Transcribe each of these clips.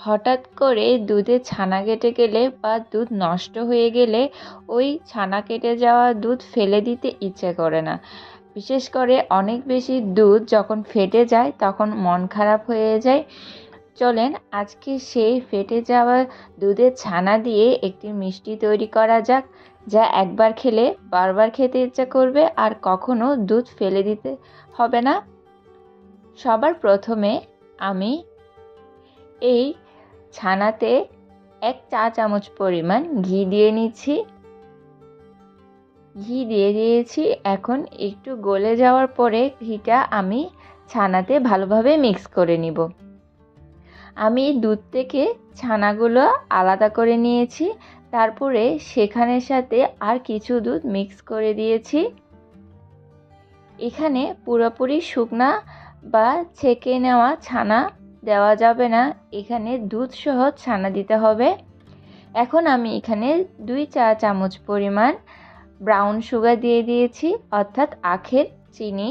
হঠাৎ করে দুধে ছানা কেটে গেলে বা দুধ নষ্ট হয়ে গেলে ওই ছানা কেটে যাওয়া দুধ ফেলে দিতে ইচ্ছে করে না। বিশেষ করে অনেক বেশি দুধ যখন ফেটে যায় তখন মন খারাপ হয়ে যায়। চলেন আজকে সেই ফেটে যাওয়া দুধের ছানা দিয়ে একটি মিষ্টি তৈরি করা যাক, যা একবার খেলে বারবার খেতে ইচ্ছা করবে আর কখনো দুধ ফেলে দিতে হবে না। সবার প্রথমে আমি এই ছানাতে এক চা চামচ পরিমাণ ঘি দিয়ে নিচ্ছি। ঘি দিয়ে দিয়েছি। এখন একটু গলে যাওয়ার পরে ঘিটা আমি ছানাতে ভালোভাবে মিক্স করে নিব। আমি দুধ থেকে ছানাগুলো আলাদা করে নিয়েছি। তারপরে সেখানের সাথে আর কিছু দুধ মিক্স করে দিয়েছি। এখানে পুরোপুরি শুকনা বা ছেঁকে নেওয়া ছানা দেওয়া যাবে না। এখানে দুধ সহ ছানা দিতে হবে। এখন আমি এখানে দুই চা চামচ পরিমাণ ব্রাউন সুগার দিয়ে দিয়েছি, অর্থাৎ আখের চিনি।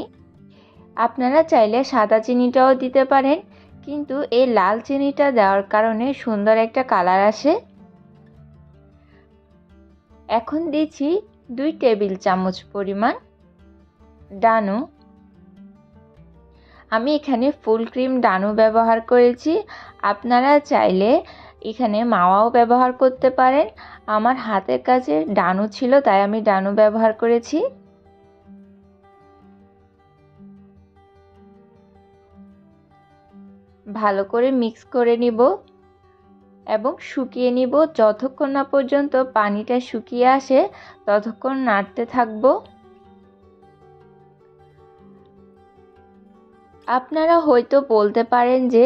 আপনারা চাইলে সাদা চিনিটাও দিতে পারেন, কিন্তু এই লাল চিনিটা দেওয়ার কারণে সুন্দর একটা কালার আসে। এখন দিচ্ছি দুই টেবিল চামচ পরিমাণ ডানু। আমি এখানে ফুল ক্রিম ডানু ব্যবহার করেছি। আপনারা চাইলে এখানে মাওয়াও ব্যবহার করতে পারেন। আমার হাতের কাছে ডানু ছিল, তাই আমি ডানু ব্যবহার করেছি। ভালো করে মিক্স করে নিব এবং শুকিয়ে নিব। যতক্ষণ না পর্যন্ত পানিটা শুকিয়ে আসে, ততক্ষণ নাড়তে থাকব। আপনারা হয়তো বলতে পারেন যে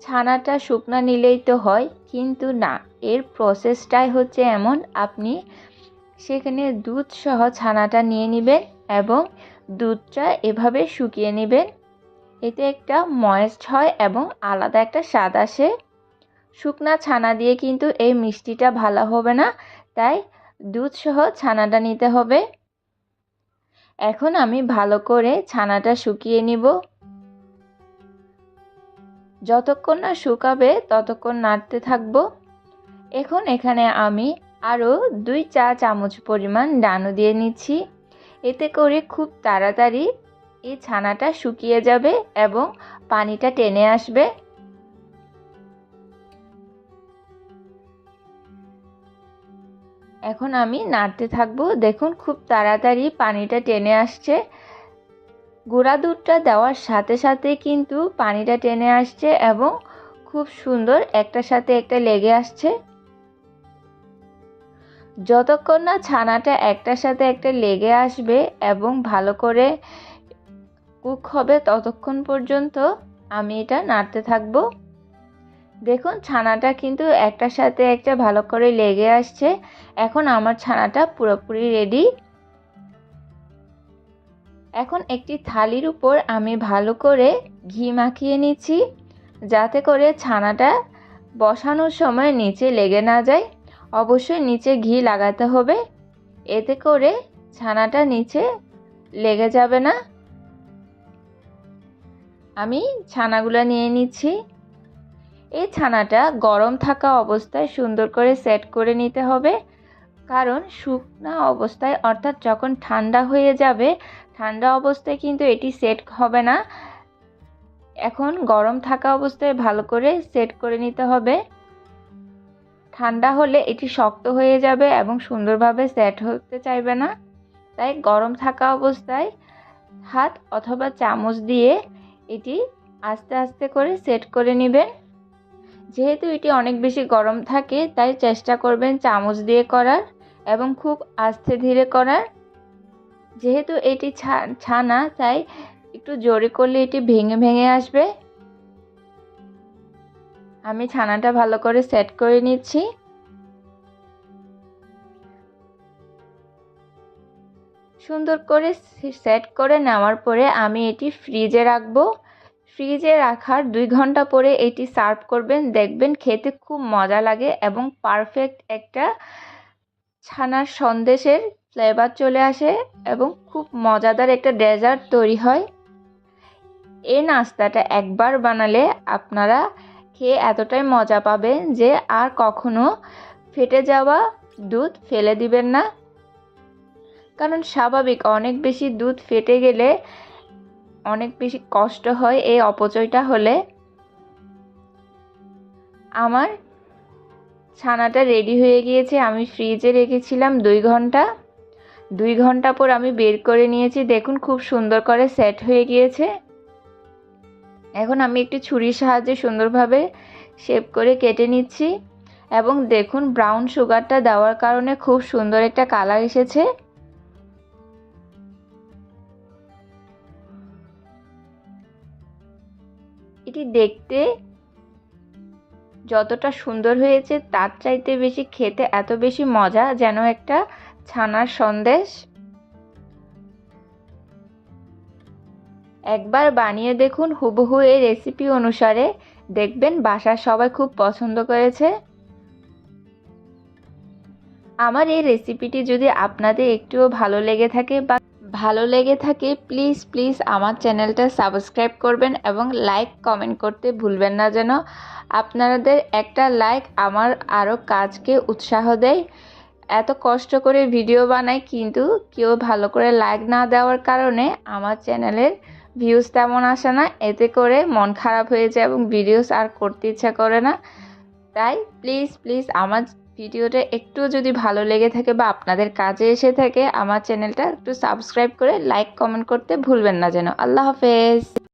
ছানাটা শুকনা নিলেই তো হয়, কিন্তু না। এর প্রসেসটাই হচ্ছে এমন, আপনি সেখানে দুধ সহ ছানাটা নিয়ে নেবেন এবং দুধটা এভাবে শুকিয়ে নেবেন। এতে একটা ময়েস্ট হয় এবং আলাদা একটা স্বাদ আসে। শুকনা ছানা দিয়ে কিন্তু এই মিষ্টিটা ভালো হবে না, তাই দুধ সহ ছানাটা নিতে হবে। এখন আমি ভালো করে ছানাটা শুকিয়ে নিব। যতক্ষণ না শুকাবে, ততক্ষণ নাড়তে থাকব। এখন এখানে আমি আরও দুই চা চামচ পরিমাণ ডানো দিয়ে নিচ্ছি। এতে করে খুব তাড়াতাড়ি এই ছানাটা শুকিয়ে যাবে এবং পানিটা টেনে আসবে। এখন আমি নাড়তে থাকব। দেখুন, খুব তাড়াতাড়ি পানিটা টেনে আসছে। গুঁড়া দুধটা দেওয়ার সাথে সাথে কিন্তু পানিটা টেনে আসছে এবং খুব সুন্দর একটার সাথে একটা লেগে আসছে। যতক্ষণ না ছানাটা একটার সাথে একটা লেগে আসবে এবং ভালো করে কুক হবে ততক্ষণ পর্যন্ত আমি এটা নাড়তে থাকব। দেখুন, ছানাটা কিন্তু একটার সাথে একটা ভালো করে লেগে আসছে। এখন আমার ছানাটা পুরোপুরি রেডি। এখন একটি থালির উপর আমি ভালো করে ঘি মাখিয়ে নিচ্ছি, যাতে করে ছানাটা বসানোর সময় নিচে লেগে না যায়। অবশ্যই নিচে ঘি লাগাতে হবে, এতে করে ছানাটা নিচে লেগে যাবে না। আমি ছানাগুলো নিয়ে নিচ্ছি। এই ছানাটা গরম থাকা অবস্থায় সুন্দর করে সেট করে নিতে হবে, কারণ শুকনা অবস্থায়, অর্থাৎ যখন ঠান্ডা হয়ে যাবে ঠান্ডা অবস্থায় কিন্তু এটি সেট হবে না। এখন গরম থাকা অবস্থায় ভালো করে সেট করে নিতে হবে। ঠান্ডা হলে এটি শক্ত হয়ে যাবে এবং সুন্দরভাবে সেট হতে চাইবে না। তাই গরম থাকা অবস্থায় হাত অথবা চামচ দিয়ে এটি আস্তে আস্তে করে সেট করে নেবেন। যেহেতু এটি অনেক বেশি গরম থাকে, তাই চেষ্টা করবেন চামচ দিয়ে করার এবং খুব আস্তে ধীরে করার। যেহেতু এটি ছানা, তাই একটু জোরে করলে এটি ভেঙে ভেঙে আসবে। আমি ছানাটা ভালো করে সেট করে নিচ্ছি। সুন্দর করে সেট করে নেওয়ার পরে আমি এটি ফ্রিজে রাখব। ফ্রিজে রাখার দুই ঘণ্টা পরে এটি সার্ভ করবেন। দেখবেন খেতে খুব মজা লাগে এবং পারফেক্ট একটা ছানার সন্দেশের ফ্লেভার চলে আসে এবং খুব মজাদার একটা ডেজার্ট তৈরি হয়। এই নাস্তাটা একবার বানালে আপনারা খেয়ে এতটাই মজা পাবেন যে আর কখনো ফেটে যাওয়া দুধ ফেলে দিবেন না। কারণ স্বাভাবিক অনেক বেশি দুধ ফেটে গেলে অনেক বেশি কষ্ট হয় এই অপচয়টা হলে। আমার ছানাটা রেডি হয়ে গিয়েছে, আমি ফ্রিজে রেখেছিলাম দুই ঘণ্টা। দুই ঘণ্টা পর আমি বের করে নিয়েছি, দেখুন খুব সুন্দর করে সেট হয়ে গিয়েছে। এখন আমি একটি ছুরির সাহায্যে সুন্দরভাবে শেপ করে কেটে নিচ্ছি এবং দেখুন ব্রাউন সুগারটা দেওয়ার কারণে খুব সুন্দর একটা কালার এসেছে। এটি দেখতে যতটা সুন্দর হয়েছে, তার চাইতে বেশি খেতে এত বেশি মজা যেন একটা ছানার সন্দেশ। একবার বানিয়ে দেখুন হুবহু এই রেসিপি অনুসারে। দেখবেন বাসার সবাই খুব পছন্দ করেছে। আমার এই রেসিপিটি যদি আপনাদের একটুও ভালো লেগে থাকে বা ভালো লেগে থাকে প্লিজ প্লিজ আমার চ্যানেলটা সাবস্ক্রাইব করবেন এবং লাইক কমেন্ট করতে ভুলবেন না যেন। আপনাদের একটা লাইক আমার আরও কাজকে উৎসাহ দেয়। এত কষ্ট করে ভিডিও বানাই কিন্তু কেউ ভালো করে লাইক না দেওয়ার কারণে আমার চ্যানেলের ভিউজ তেমন আসে না। এতে করে মন খারাপ হয়ে যায় এবং ভিডিওস আর করতে ইচ্ছা করে না। তাই প্লিজ প্লিজ আমার ভিডিওটা একটু যদি ভালো লেগে থাকে বা আপনাদের কাজে এসে থাকে, আমার চ্যানেলটা একটু সাবস্ক্রাইব করে লাইক কমেন্ট করতে ভুলবেন না যেন। আল্লাহ হাফেজ।